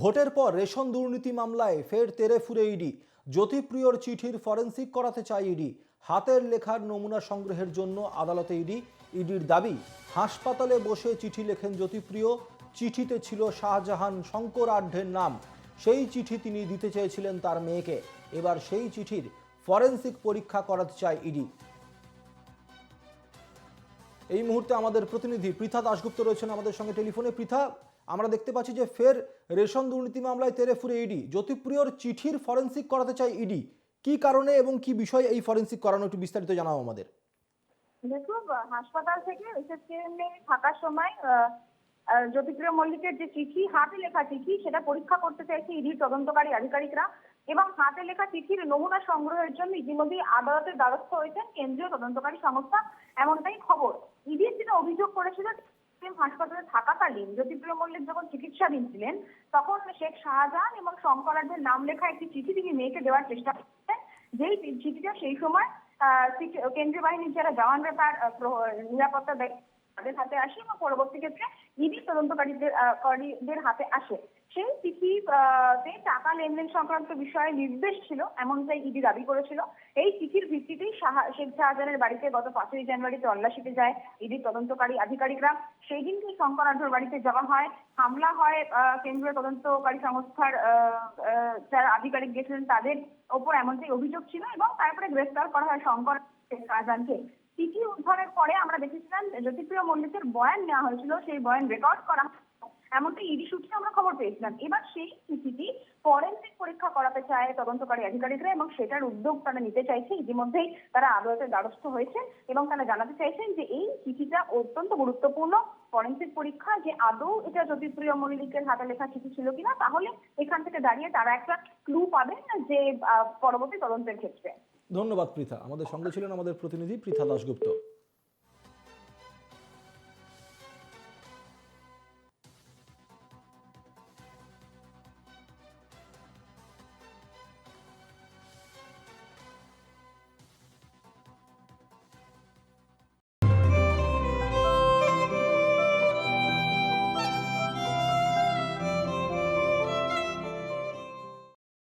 ভোটের পর রেশন দুর্নীতি মামলায় ফের তেরে ফুরে ইডি। জ্যোতিপ্রিয়র চিঠির ফরেন্সিক করাতে চায় ইডি। হাতের লেখার নমুনা সংগ্রহের জন্য আদালতে ইডি। ইডির দাবি, হাসপাতালে বসে চিঠি লেখেন জ্যোতিপ্রিয়। চিঠিতে ছিল শাহজাহান শঙ্কর আঢ্যের নাম। সেই চিঠি তিনি দিতে চেয়েছিলেন তার মেয়েকে। এবার সেই চিঠির ফরেন্সিক পরীক্ষা করাতে চায় ইডি। এই মুহূর্তে আমাদের প্রতিনিধি পৃথা দাশগুপ্ত রয়েছেন আমাদের সঙ্গে টেলিফোনে। পৃথা আমরা দেখতে পাচ্ছি যে ফের রেশন দুর্নীতি মামলায় তেরে ফুরে ইডি। জ্যোতিপ্রিয়র চিঠির ফরেন্সিক করাতে চায় ইডি। কি কারণে এবং কি বিষয়ে এই ফরেন্সিক করানো একটু বিস্তারিত জানাও আমাদের। দেখো, হাসপাতাল থেকে থাকার সময় জ্যোতিপ্রিয় মল্লিকের যে চিঠি, হাতে লেখা চিঠি, সেটা পরীক্ষা করতে চাইছে ইডির তদন্তকারী আধিকারিকরা এবং হাতে লেখা চিঠির নমুনা সংগ্রহের জন্য ইতিমধ্যেই আদালতের দ্বারস্থ হয়েছেন কেন্দ্রীয় তদন্তকারী সংস্থা। এমনটাই খবর। ইডির যেটা অভিযোগ করেছিল সিএম হাসপাতালে থাকাকালীন জ্যোতিপ্রিয় মল্লিক যখন চিকিৎসাধীন ছিলেন তখন শেখ শাহজাহান এবং শঙ্করাজের নাম লেখা একটি চিঠি তিনি মেয়েকে দেওয়ার চেষ্টা করতেন। যেই চিঠিটা সেই সময় কেন্দ্রীয় বাহিনীর যারা জওয়ানরা তার নিরাপত্তা দেয় তাদের হাতে আসে এবং পরবর্তী ক্ষেত্রে ইডি তদন্তকারীদের হাতে আসে। সেই চিঠি আহ, লেনদেন সংক্রান্ত বিষয়ে নির্দেশ ছিল, এমনটাই ইডি দাবি করেছিল। এই চিঠির ভিত্তিতেই শেখ শাহজাহানের বাড়িতে গত পাঁচই জানুয়ারি তল্লাশিতে যায় ইডি তদন্তকারী আধিকারিকরা। সেই দিনকেই শঙ্কর আঢ্যর বাড়িতে যাওয়া হয়, হামলা হয় কেন্দ্রীয় তদন্তকারী সংস্থার যারা আধিকারিক গেছিলেন তাদের ওপর এমনটাই অভিযোগ ছিল এবং তারপরে গ্রেফতার করা হয় শঙ্কর শেখ শাহজাহানকে। চিঠি উদ্ধারের পরে আমরা দেখেছিলাম, জ্যোতিপ্রিয় মল্লিকের বয়ান নেওয়া হয়েছিল, সেই বয়ান রেকর্ড করা। এমনটা ইডি সূত্রে আমরা খবর পেয়েছিলাম। এবার সেই চিঠিটি ফরেন্সিক পরীক্ষা করাতে চায় তদন্তকারী আধিকারিকরা এবং সেটার উদ্যোগ তারা নিতে চাইছে। ইতিমধ্যেই তারা আদালতের দ্বারস্থ হয়েছেন এবং তারা জানাতে চাইছেন যে এই চিঠিটা অত্যন্ত গুরুত্বপূর্ণ। ফরেন্সিক পরীক্ষা যে আদৌ এটা জ্যোতিপ্রিয় মল্লিকের হাতে লেখা চিঠি ছিল কিনা, তাহলে এখান থেকে দাঁড়িয়ে তারা একটা ক্লু পাবেন যে পরবর্তী তদন্তের ক্ষেত্রে। ধন্যবাদ, পৃথা। আমাদের সঙ্গে ছিলেন আমাদের প্রতিনিধি পৃথা দাশগুপ্ত।